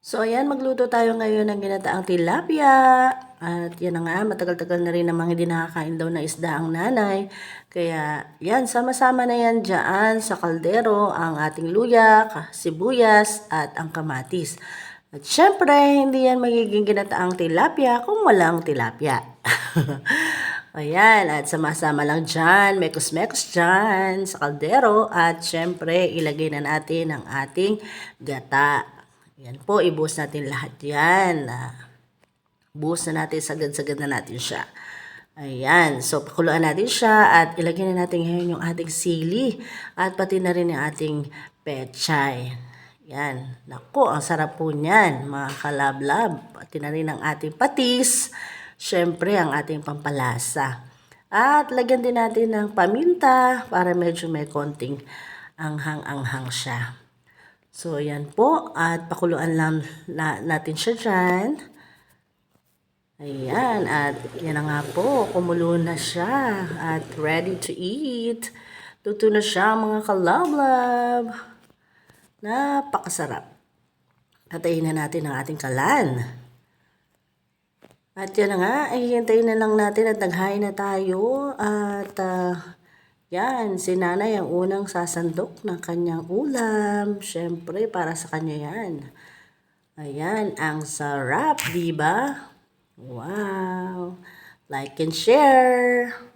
So, ayan, magluto tayo ngayon ng ginataang tilapia. At yan nga, matagal-tagal na rin namang hindi nakakain daw na isda ang nanay. Kaya, yan, sama-sama na yan dyan sa kaldero ang ating luya, sibuyas, at ang kamatis. At syempre, hindi yan magiging ginataang tilapia kung walang tilapia. Ayan, at sama-sama lang dyan, mekos-mekos dyan sa kaldero. At syempre, ilagay na natin ang ating gata. Yan po, ibuhos natin lahat yan. Ah, Buhos na natin, sagad-sagad na natin siya. Ayan, so pakuluan natin siya at ilagay na natin ngayon yung ating sili at pati na rin yung ating pechay. Yan, nako, ang sarap po niyan, mga kalablab. Pati na rin ang ating patis, syempre ang ating pampalasa. At lagyan din natin ng paminta para medyo may konting anghang-anghang siya. So, yan po. At pakuluan lang na, natin siya dyan. Ayan. At yan na nga po. Kumulo na siya. At ready to eat. Luto na siya mga kalablab. Napakasarap. Tatayin na natin ang ating kalan. At yan na nga, ay hintayin na lang natin at naghain na tayo. At ah, yan, si nanay ang unang sasandok ng kanyang ulam. Siyempre, para sa kanya yan. Ayan, ang sarap, di ba? Wow! Like and share!